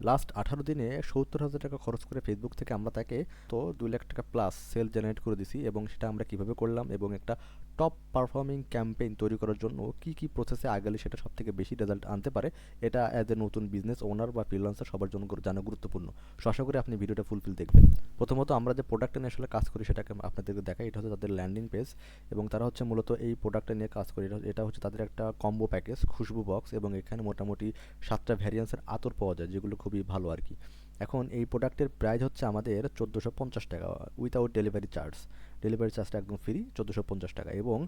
Last আঠারো দিনে সত্তর হাজার টাকা খরচ করে ফেসবুক থেকে আমরা তাকে তো দুই লাখ টাকা প্লাস সেল জেনারেট করে দিছি এবং সেটা আমরা কীভাবে করলাম এবং একটা টপ পারফর্মিং ক্যাম্পেইন তৈরি করার জন্য কি কি প্রসেসে আগালে সেটা সব থেকে বেশি রেজাল্ট আনতে পারে, এটা অ্যাজ এ নতুন বিজনেস ওনার বা ফ্রিলান্সার সবার জন্য জানা গুরুত্বপূর্ণ। সো আশা করি আপনি ভিডিওটা ফুলফিল দেখবেন। প্রথমত আমরা যে প্রোডাক্টটা নিয়ে আসলে কাজ করি সেটাকে আপনাদেরকে দেখাই, এটা হচ্ছে তাদের ল্যান্ডিং পেজ এবং তারা হচ্ছে মূলত এই প্রোডাক্টটা নিয়ে কাজ করে। এটা- এটা হচ্ছে তাদের একটা কম্বো প্যাকেজ খুশবু বক্স এবং এখানে মোটামুটি সাতটা ভ্যারিয়েন্সের আতর পাওয়া যায়, যেগুলো খুবই ভালো আর কি। এখন এই প্রোডাক্টের প্রাইস হচ্ছে আমাদের চোদ্দোশো পঞ্চাশ টাকা উইথাউট ডেলিভারি চার্জ ডেলিভারি চার্জটা একদম ফ্রি চোদ্দোশো পঞ্চাশ টাকা। এবং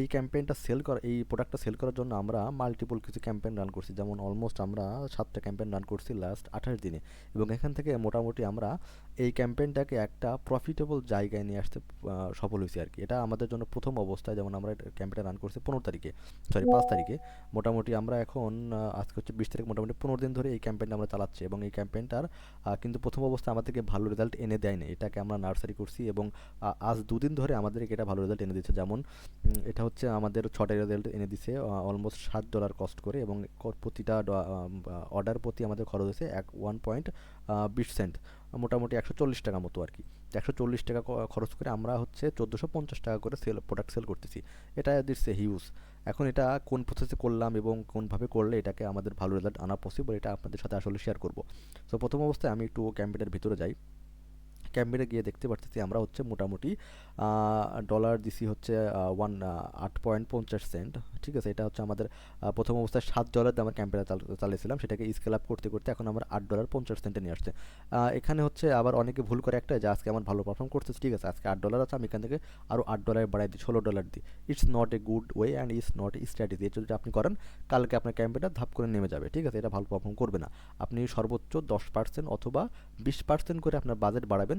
এই ক্যাম্পেইনটা সেল করা, এই প্রোডাক্টটা সেল করার জন্য আমরা মাল্টিপল কিছু ক্যাম্পেইন রান করছি। যেমন অলমোস্ট আমরা সাতটা ক্যাম্পেইন রান করছি লাস্ট আঠাশ দিনে। এবং এখান থেকে মোটামুটি আমরা এই ক্যাম্পেইনটাকে একটা প্রফিটেবল জায়গায় নিয়ে আসতে সফল হয়েছি আর কি। এটা আমাদের জন্য প্রথম অবস্থায়, যেমন আমরা ক্যাম্পেইনটা রান করছি পনেরো তারিখে সরি পাঁচ তারিখে। মোটামুটি আমরা এখন আজকে হচ্ছে বিশ তারিখ, মোটামুটি পনেরো দিন ধরে এই ক্যাম্পেইনটা আমরা চালাচ্ছি। এবং এই ক্যাম্পেইনটার কিন্তু প্রথম অবস্থায় আমাদেরকে ভালো রেজাল্ট এনে দেয়নি। এটাকে আমরা নার্সারি করছি এবং আজ দুদিন ধরে আমাদেরকে এটা ভালো রেজাল্ট এনে দিচ্ছে। যেমন এটা হচ্ছে আমাদের ছটা রেজাল্ট এনে দিছে অলমোস্ট সাত ডলার কস্ট করে এবং প্রতিটা অর্ডার প্রতি আমাদের খরচ হয়েছে এক ওয়ান পয়েন্ট বিশ সেন্ট মোটামুটি একশো চল্লিশ টাকা মতো আর কি। একশো চল্লিশ টাকা খরচ করে আমরা হচ্ছে চোদ্দোশো পঞ্চাশ টাকা করে সেল প্রোডাক্ট সেল করতেছি। এটা দিচ্ছে হিউজ এখন এটা কোন প্রসেসে করলাম এবং কোনভাবে করলে এটাকে আমাদের ভালো রেজাল্ট আনা পসিবল এটা আপনাদের সাথে আসলে শেয়ার করব। সো প্রথম অবস্থায় আমি একটু ক্যাম্পেইনের ভিতরে যাই। ক্যাম্পেইনে গিয়ে দেখতে পারতেছি আমরা হচ্ছে মোটামুটি ডলার দিছি হচ্ছে ওয়ান আট পয়েন্ট পঞ্চাশ সেন্ট ঠিক আছে, এটা হচ্ছে আমাদের প্রথম অবস্থায় সাত ডলার দিয়ে আমরা ক্যাম্পেইনে চালিয়েছিলাম সেটাকে স্কেল আপ করতে করতে এখন আমরা আট ডলার পঞ্চাশ সেন্টে নিয়ে আসছে। এখানে হচ্ছে আবার অনেকে ভুল করে একটা যে আজকে আমার ভালো পারফর্ম করতেছে, ঠিক আছে, আজকে আট ডলার আছে, আমি এখান থেকে আরও আট ডলার বাড়াই দিই, ষোলো ডলার দিই। It's not a good way and it's not a strategy এটা যদি আপনি করেন, কালকে আপনার ক্যাম্পেইনটা ধাপ করে নেমে যাবে, ঠিক আছে, এটা ভালো পারফর্ম করবে না। আপনি সর্বোচ্চ দশ পার্সেন্ট অথবা বিশ পার্সেন্ট করে আপনার বাজেট বাড়াবেন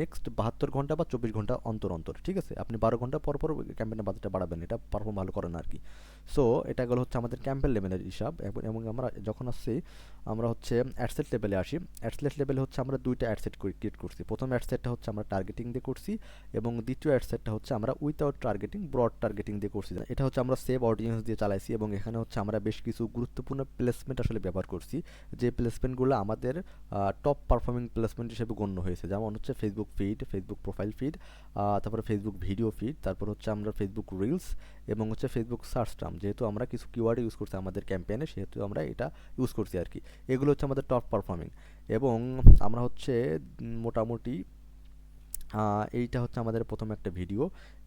নেক্সট বাহাত্তর ঘণ্টা বা চব্বিশ ঘণ্টা অন্তর অন্তর, ঠিক আছে? আপনি বারো ঘণ্টা পর পর ক্যাম্পেনের বাজেটটা বাড়াবেন, এটা পারফর্ম ভালো করে না আর কি সো এটা গেলো হচ্ছে আমাদের ক্যাম্পেন লেভেলের হিসাব, এবং এবং আমরা যখন আসছি, আমরা হচ্ছে অ্যাডসেট লেভেলে আসি। অ্যাডসেট লেভেলে হচ্ছে আমরা দুইটা অ্যাডসেট ক্রিয়েট করছি। প্রথম অ্যাডসেটটা হচ্ছে আমরা টার্গেটিং দিয়ে করছি, এবং দ্বিতীয় অ্যাডসেটটা হচ্ছে আমরা উইথাউট টার্গেটিং ব্রড টার্গেটিং দিয়ে করছি। এটা হচ্ছে আমরা সেভ অডিয়েন্স দিয়ে চালাইছি, এবং এখানে হচ্ছে আমরা বেশ কিছু গুরুত্বপূর্ণ প্লেসমেন্ট আসলে ব্যবহার করছি। যে প্লেসমেন্টগুলো আমাদের টপ পারফর্মিং প্লেসমেন্ট হিসেবে গণ্য হয়েছে। যেমন হচ্ছে Facebook feed Facebook profile feed তারপরে ফেসবুক ভিডিও ফিড তারপর হচ্ছে আমরা ফেসবুক রিলস এবং হচ্ছে ফেসবুক সার্চ টার্ম যেহেতু আমরা কিছু কিওয়ার্ড ইউজ করছি আমাদের ক্যাম্পেইনে সেহেতু আমরা এটা ইউজ করছি আর কি এগুলো হচ্ছে আমাদের টপ পারফর্মিং এবং আমরা হচ্ছে মোটামুটি এইটা হচ্ছে আমাদের প্রথম একটা ভিডিও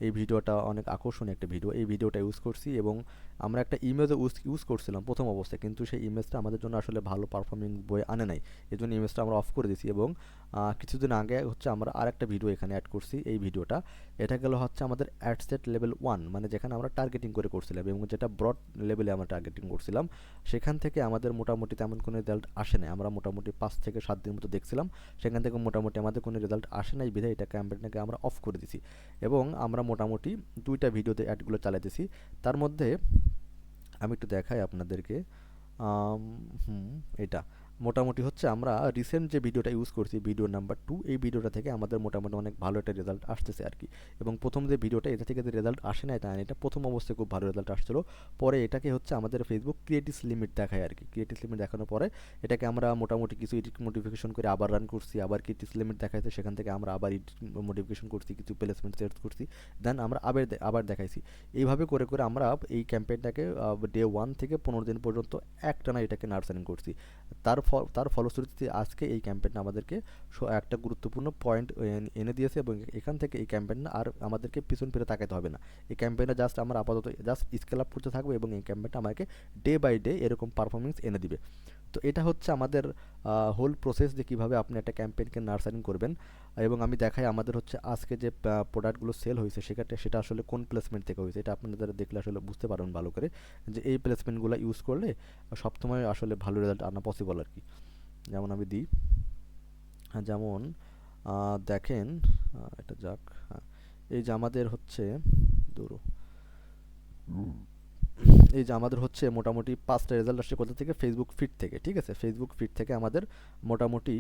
এই ভিডিওটা অনেক আকর্ষণীয় একটা ভিডিও এই ভিডিওটা ইউজ করছি এবং আমরা একটা ইমেজও ইউজ ইউজ করছিলাম প্রথম অবস্থায়। কিন্তু সেই ইমেজটা আমাদের জন্য আসলে ভালো পারফর্মিং বই আনে নাই। এই জন্য ইমেজটা আমরা অফ করে দিয়েছি এবং কিছুদিন আগে হচ্ছে আমরা আরেকটা ভিডিও এখানে অ্যাড করছি, এই ভিডিওটা এটা গেল হচ্ছে আমাদের অ্যাডসেট লেভেল ওয়ান মানে যেখানে আমরা টার্গেটিং করে করছিলাম এবং যেটা ব্রড লেভেলে আমরা টার্গেটিং করছিলাম, সেখান থেকে আমাদের মোটামুটি তেমন কোনো রেজাল্ট আসে নাই। আমরা মোটামুটি পাঁচ থেকে সাত দিন মতো দেখছিলাম, সেখান থেকে মোটামুটি আমাদের কোনো রেজাল্ট আসে নাই বিধায় এটা ক্যাম্পেইনটাকে আমরা অফ করে দিছি। এবং আমরা মোটামুটি দুইটা ভিডিওতে অ্যাডগুলো চালাইতেছি তার মধ্যে আমি একটু দেখাই আপনাদেরকে। হুম, এটা। মোটামুটি হচ্ছে আমরা রিসেন্ট যে ভিডিওটা ইউজ করছি ভিডিও নাম্বার টু এই ভিডিওটা থেকে আমাদের মোটামুটি অনেক ভালো একটা রেজাল্ট আসতেছে আর কি। এবং প্রথম যে ভিডিওটা এটা থেকে যে রেজাল্ট আসে না না, এটা প্রথম অবস্থায় খুব ভালো রেজাল্ট আসছিল। পরে এটাকে হচ্ছে আমাদের ফেসবুক ক্রিয়েটিভ লিমিট দেখায় আর কি। ক্রিয়েটিভ লিমিট দেখানোর পরে এটাকে আমরা মোটামুটি কিছু এডিট মডিফিকেশন করে আবার রান করছি আবার ক্রিয়েটিভ লিমিট দেখাইছে সেখান থেকে আমরা আবার এডিট মডিফিকেশন করছি কিছু প্লেসমেন্ট সেট করছি দেন আমরা আবার আবার দেখাইছি। এইভাবে করে করে আমরা এই ক্যাম্পেইনটাকে ডে ওয়ান থেকে পনেরো দিন পর্যন্ত একটানা এটাকে নার্সারিং করছি। তার তার ফলশ্রুতিতে আজকে এই ক্যাম্পেইনটা আমাদেরকে একটা গুরুত্বপূর্ণ পয়েন্ট এনে দিয়েছে এবং এখান থেকে এই ক্যাম্পেইনটা আর আমাদেরকে পিছন ফিরে তাকাতে হবে না। এই ক্যাম্পেইনটা জাস্ট আমরা আপাতত জাস্ট স্কেল আপ করতে থাকব এবং এই ক্যাম্পেইনটা আমাকে ডে বাই ডে এরকম পারফরমেন্স এনে দিবে। তো এটা হচ্ছে আমাদের হোল প্রসেস যে কীভাবে আপনি একটা ক্যাম্পেইনকে নার্সারিং করবেন। এবং আমি দেখাই আমাদের হচ্ছে আজকে যে প্রোডাক্টগুলো সেল হয়েছে সেক্ষেত্রে সেটা আসলে কোন প্লেসমেন্ট থেকে হয়েছে, এটা আপনাদের দেখলে আসলে বুঝতে পারবেন ভালো করে যে এই প্লেসমেন্টগুলো ইউজ করলে সবসময় আসলে ভালো রেজাল্ট আনা পসিবল আর কি যেমন আমি দিই। যেমন দেখেন এটা যাক হ্যাঁ এই যে আমাদের হচ্ছে দূর এই যে আমাদের হচ্ছে মোটামুটি পাঁচটা রেজাল্ট আসছে কোথা থেকে? ফেসবুক ফিড থেকে, ঠিক আছে? ফেসবুক ফিড থেকে আমাদের মোটামুটি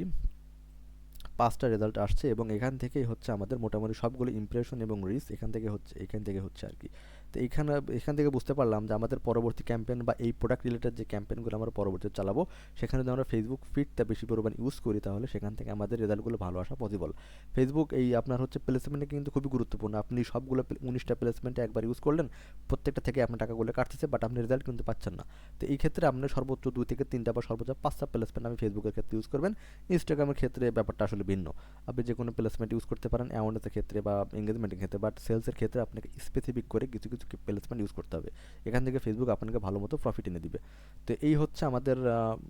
পাঁচটা রেজাল্ট আসছে এবং এখান থেকেই হচ্ছে আমাদের মোটামুটি সবগুলো ইমপ্রেশন এবং রিস এখান থেকে হচ্ছে, এখান থেকে হচ্ছে আর কি। তো এইখানে এখান থেকে বুঝতে পারলাম যে আমাদের পরবর্তী ক্যাম্পেন বা এই প্রোডাক্ট রিলেটেড যে ক্যাম্পেনগুলো আমরা পরবর্তীতে চালাবো, সেখানে যদি আমরা ফেসবুক ফিডটা বেশি পরিমাণ ইউজ করি তাহলে সেখান থেকে আমাদের রেজাল্টগুলো ভালো আসা পসিবল ফেসবুক এই আপনার হচ্ছে প্লেসমেন্টে কিন্তু খুবই গুরুত্বপূর্ণ। আপনি সবগুলো উনিশটা প্লেসমেন্টে একবার ইউজ করলেন, প্রত্যেকটা থেকে আপনার টাকাগুলো কাটতেছে বাট আপনি রেজাল্ট কিন্তু পাচ্ছেন না। তো এই ক্ষেত্রে আপনি সর্বোচ্চ দুই থেকে তিনটা বা সর্বোচ্চ পাঁচটা প্লেসমেন্ট আমি ফেসবুকের ক্ষেত্রে ইউজ করবেন। ইনস্টাগ্রামের ক্ষেত্রে ব্যাপারটা আসলে ভিন্ন। আপনি যে কোনো প্লেসমেন্ট ইউজ করতে পারেন অ্যাওয়ারনেসের ক্ষেত্রে বা এঙ্গেজমেন্টের ক্ষেত্রে বাট সেলসের ক্ষেত্রে আপনাকে স্পেসিফিক করে কিছু কিছু প্লেসমেন্ট ইউজ করতে হবে। এখান থেকে ফেসবুক আপনাকে ভালো মতো প্রফিট এনে দিবে। তো এই হচ্ছে আমাদের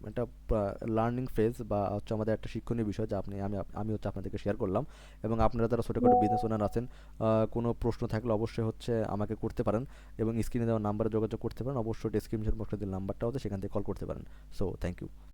একটা লার্নিং ফেজ বা হচ্ছে আমাদের একটা শিক্ষণীয় বিষয় যা আপনি, আমি আমি হচ্ছে আপনাদেরকে শেয়ার করলাম। এবং আপনারা যারা ছোটোখাটো বিজনেস ওনার আছেন কোনো প্রশ্ন থাকলে অবশ্যই হচ্ছে আমাকে করতে পারেন। এবং স্ক্রিনে দেওয়া নাম্বারে যোগাযোগ করতে পারেন। অবশ্যই ডিসক্রিপশন বক্সে যে নাম্বারটা হচ্ছে সেখান থেকে কল করতে পারেন। So thank you